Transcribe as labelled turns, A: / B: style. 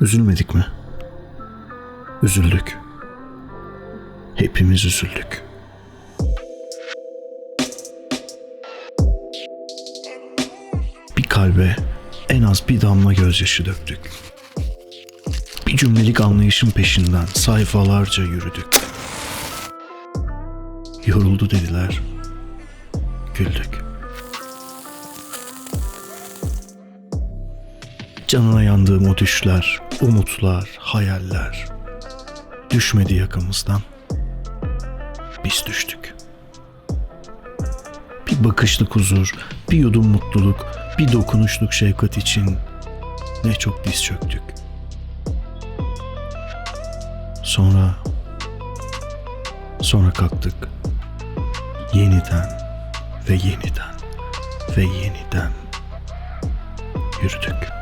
A: Üzülmedik mi? Üzüldük. Hepimiz üzüldük. Bir kalbe en az bir damla gözyaşı döktük. Bir cümlelik anlayışın peşinden sayfalarca yürüdük. Yoruldu dediler. Güldük. Canına yandığım o düşler, umutlar, hayaller düşmedi yakamızdan. Biz düştük. Bir bakışlık huzur, bir yudum mutluluk, bir dokunuşluk şefkat için ne çok diz çöktük. Sonra sonra kalktık. Yeniden ve yeniden ve yeniden yürüdük.